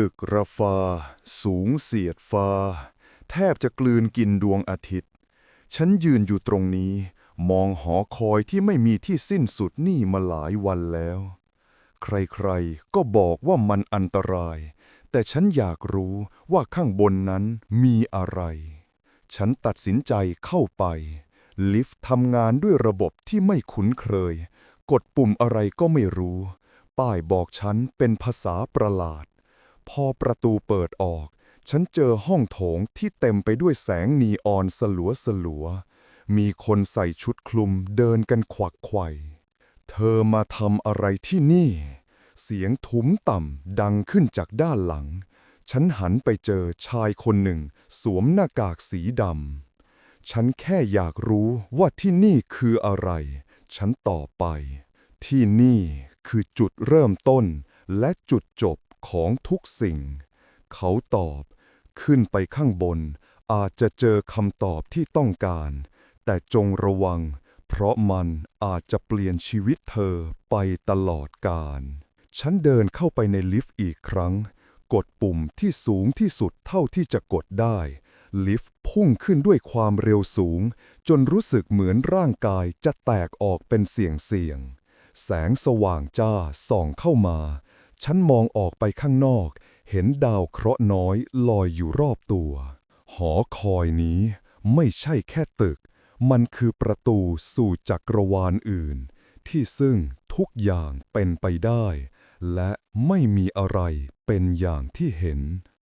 ตึกระฟา สูงเสียดฟ้า แทบจะกลืนกินดวงอาทิตย์ ฉันยืนอยู่ตรงนี้ มองหอคอยที่ไม่มีที่สิ้นสุดนี่มาหลายวันแล้ว ใครๆก็บอกว่ามันอันตราย แต่ฉันอยากรู้ว่าข้างบนนั้นมีอะไร ฉันตัดสินใจเข้าไป ลิฟต์ทำงานด้วยระบบที่ไม่คุ้นเคย กดปุ่มอะไรก็ไม่รู้ ป้ายบอกฉันเป็นภาษาประหลาด พอประตูเปิดออก ฉันเจอห้องโถงที่เต็มไปด้วยแสงนีออนสลัวสลัวๆมีคนใส่ชุดคลุมเดินกันขวักไขว่เธอมาทำอะไรที่นี่ เสียงทุ้มต่ำดังขึ้นจากด้านหลัง ฉันหันไปเจอชายคนหนึ่ง สวมหน้ากากสีดำ ฉันแค่อยากรู้ว่าที่นี่คืออะไร ฉันตอบไป ที่นี่คือจุดเริ่มต้นและจุดจบ ของทุกสิ่ง เขาตอบ ขึ้นไปข้างบน อาจจะเจอคำตอบที่ต้องการ แต่จงระวัง เพราะมันอาจจะเปลี่ยนชีวิตเธอไปตลอดกาลฉันเดินเข้าไปในลิฟต์อีกครั้ง กดปุ่มที่สูงที่สุดเท่าที่จะกดได้ ลิฟต์พุ่งขึ้นด้วยความเร็วสูง จนรู้สึกเหมือนร่างกายจะแตกออกเป็นเสียงเสียง แสงสว่างจ้าส่องเข้ามา ฉันมองออกไปข้างนอก เห็นดาวเคราะห์น้อยลอยอยู่รอบตัว หอคอยนี้ไม่ใช่แค่ตึก มันคือประตูสู่จักรวาลอื่น ที่ซึ่งทุกอย่างเป็นไปได้ และไม่มีอะไรเป็นอย่างที่เห็น